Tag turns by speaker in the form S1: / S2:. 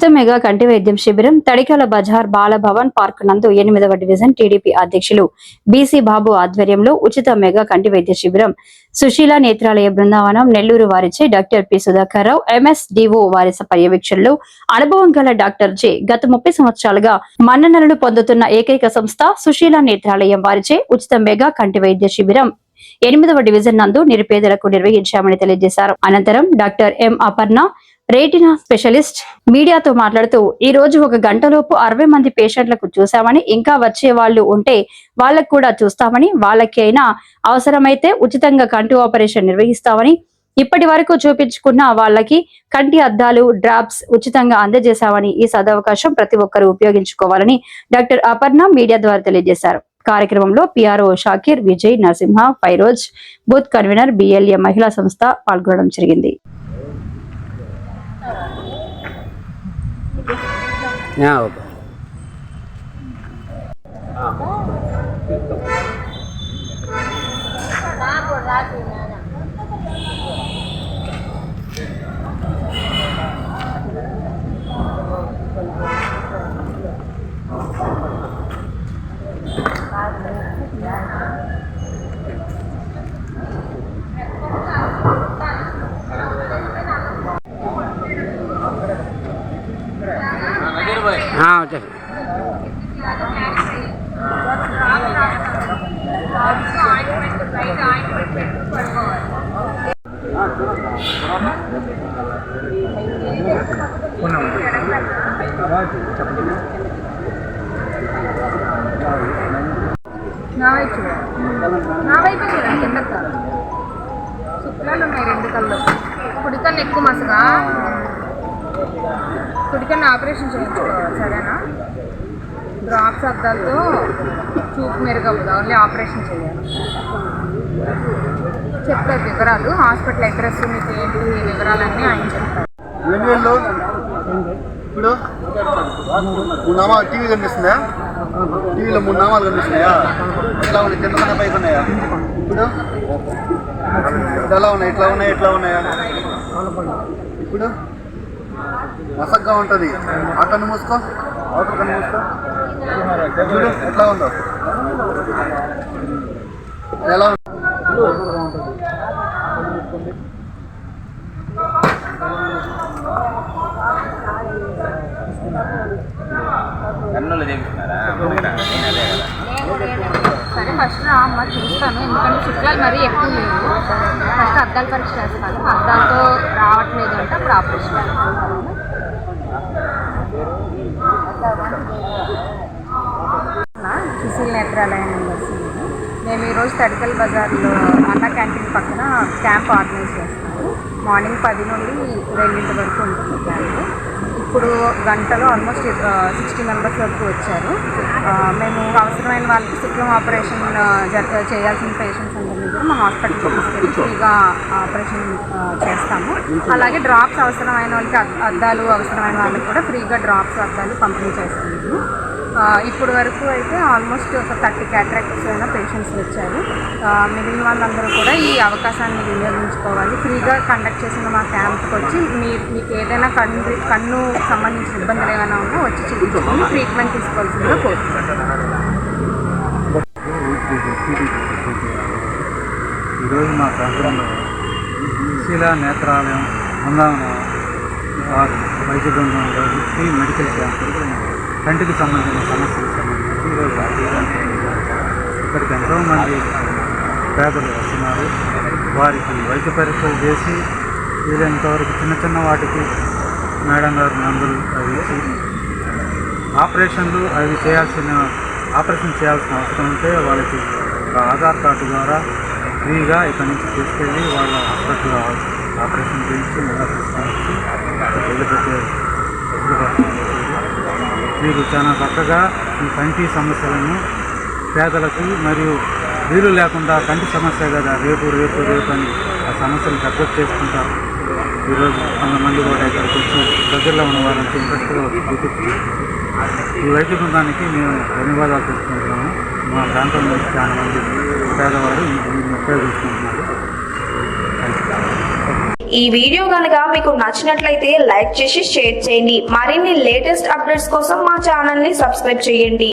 S1: ఉచిత మెగా కంటి వైద్యం శిబిరం తడికల బజార్ బాలభవన్ పార్క్ నందు ఎనిమిదవ డివిజన్ టీడీపీ అధ్యక్షులు బీసీ బాబు ఆధ్వర్యంలో ఉచిత మెగా కంటి వైద్య శిబిరం. సుశీల నేత్రాలయ బృందావనం నెల్లూరు వారిచే doctor P Sudhakar Rao MSDO వారి పర్యవేక్షణలో అనుభవం గల డాక్టర్ జే గత ముప్పై సంవత్సరాలుగా మన్ననలు పొందుతున్న ఏకైక సంస్థ సుశీల నేత్రాలయం వారిచే ఉచిత మెగా కంటి వైద్య శిబిరం. ఎనిమిదవ డివిజన్ నందు నిరుపేదలకు నిర్వహించామని తెలియజేశారు. అనంతరం doctor M Aparna retina specialist మీడియాతో మాట్లాడుతూ ఈ రోజు ఒక గంటలోపు అరవై మంది పేషెంట్లకు చూశామని ఇంకా వచ్చే వాళ్ళు ఉంటే వాళ్ళకు కూడా చూస్తామని వాళ్ళకి అయినా అవసరమైతే ఉచితంగా కంటి ఆపరేషన్ నిర్వహిస్తామని ఇప్పటి వరకు చూపించుకున్న వాళ్ళకి కంటి అద్దాలు డ్రాప్స్ ఉచితంగా అందజేశామని ఈ సదవకాశం ప్రతి ఒక్కరూ ఉపయోగించుకోవాలని డాక్టర్ అపర్ణ మీడియా ద్వారా తెలియజేశారు. కార్యక్రమంలో PRO Shakir Vijay Narasimha Feroz booth convener BLA మహిళా సంస్థ పాల్గొనడం జరిగింది.
S2: ఓకే
S3: నా వైపు చూడు. నా వైపు చూడండి కింద శుక్లాలు ఉన్నాయి రెండు కళ్ళు కుడికన్ను ఎక్కువ మసగా కుడికన్ను ఆపరేషన్ చేయించుకోవాలి సరేనా డ్రాప్స్ అద్దాలతో చూపు మెరుగవ్వదు ఓన్లీ ఆపరేషన్ చేయాలి చెప్తారు వివరాలు హాస్పిటల్ అడ్రస్ మీకు ఏంటి వివరాలన్నీ ఆయన చెప్తారు.
S4: ఇప్పుడు మూడు నామాలు టీవీ కనిపిస్తుందా టీవీలో మూడు నామాలు కనిపిస్తున్నాయా? ఎట్లా ఉన్నాయి? కింద ఉన్నాయి పైకి ఉన్నాయా? ఇప్పుడు ఎలా ఉన్నాయి? ఇట్లా ఉన్నాయి? ఇట్లా ఉన్నాయా? ఇప్పుడు మసగ్గా ఉంటుంది. ఆ కన్ను మూసుకో. అవతల కన్ను మూసుకో. చూడు ఎట్లా ఉందో. ఎలా ఉంటుంది
S2: కన్నులు చేపిస్తున్నారా నేను అదే కదా.
S3: సరే ఫస్ట్ రా అమ్మ చూస్తాను. ఎందుకంటే శుక్లాలు మరీ ఎక్కువ లేవు. ఫస్ట్ అద్దాలు పరీక్ష చేస్తాను. అద్దాలతో రావట్లేదు అంటే అప్పుడు ఆపరేషన్ సుశీల్ నేత్రాలయం నుండి మేము ఈరోజు తడికల్ బజార్లో అన్న క్యాంటీన్ పక్కన క్యాంప్ ఆర్గనైజ్ చేస్తున్నాము. మార్నింగ్ పది నుండి రెండింటి వరకు ఉంటుంది క్యాంప్. ఇప్పుడు గంటలో ఆల్మోస్ట్ సిక్స్టీ మెంబర్స్ వరకు వచ్చారు. మేము అవసరమైన వాళ్ళకి శుక్లం ఆపరేషన్ జర చేయాల్సిన పేషెంట్స్ అందరినీ కూడా మా హాస్పిటల్కి తీసుకెళ్ళి ఫ్రీగా ఆపరేషన్ చేస్తాము. అలాగే డ్రాప్స్ అవసరమైన వాళ్ళకి అద్- అద్దాలు అవసరమైన వాళ్ళకి కూడా ఫ్రీగా డ్రాప్స్ అద్దాలు పంపిణీ చేస్తున్నాము ఇప్పుడు వరకు అయితే ఆల్మోస్ట్ ఒక థర్టీ క్యాట్రాక్ట్స్ అయిన పేషెంట్స్ వచ్చారు మిగిలిన వాళ్ళందరూ కూడా ఈ అవకాశాన్ని వినియోగించుకోవాలి. ఫ్రీగా కండక్ట్ చేసిన మా క్యాంప్కి వచ్చి మీరు మీకు ఏదైనా కన్ను కన్ను సంబంధించిన ఇబ్బందులు ఏమైనా ఉన్నా వచ్చి చూపించుకొని ట్రీట్మెంట్ తీసుకోవాల్సిందిగా కోరుతున్నాను
S5: ఈరోజు మా ప్రాంతంలో శిలా నేత్రాలయం బృందావన వారు వైద్య బృందంలో ఫ్రీ మెడికల్ క్యాంప్ కంటికి సంబంధించిన సమస్యలకు సంబంధించి ఈరోజు చేయడానికి ఇక్కడికి ఎంతోమంది పేదలు వస్తున్నారు. వారికి వైద్య పరీక్షలు చేసి వీలైనంత వరకు చిన్న చిన్న వాటికి మేడం గారు మందులు అవి ఇచ్చి ఆపరేషన్లు అవి చేయాల్సిన ఆపరేషన్ చేయాల్సిన అవసరం ఉంటే వాళ్ళకి ఒక ఆధార్ కార్డు ద్వారా ఫ్రీగా ఇక్కడి నుంచి తీసుకెళ్ళి వాళ్ళ హాస్పిటల్ ఆపరేషన్ చేయించి మళ్ళీ తీసుకొచ్చి మీరు చాలా చక్కగా ఈ కంటి సమస్యలను పేదలకు మరియు వీలు లేకుండా కంటి సమస్య కదా రేపు రేపు రేపు అని ఆ సమస్యను తగ్గట్టు చేసుకుంటారు ఈరోజు కొంతమంది కూడా ఇక్కడికి వచ్చి దగ్గరలో ఉన్న వాళ్ళకి ఇంట్రెస్ట్గా ఈ వైద్య బృందానికి మేము ధన్యవాదాలు తెలుసుకుంటున్నాము మా ప్రాంతం నుంచి చాలా మంది పేదవారు దీన్ని ఉపయోగించుకుంటున్నారు.
S6: ఈ వీడియో కనుక మీకు నచ్చినట్లయితే లైక్ చేసి షేర్ చేయండి. మరిన్ని లేటెస్ట్ అప్డేట్స్ కోసం మా ఛానల్ని సబ్స్క్రైబ్ చేయండి.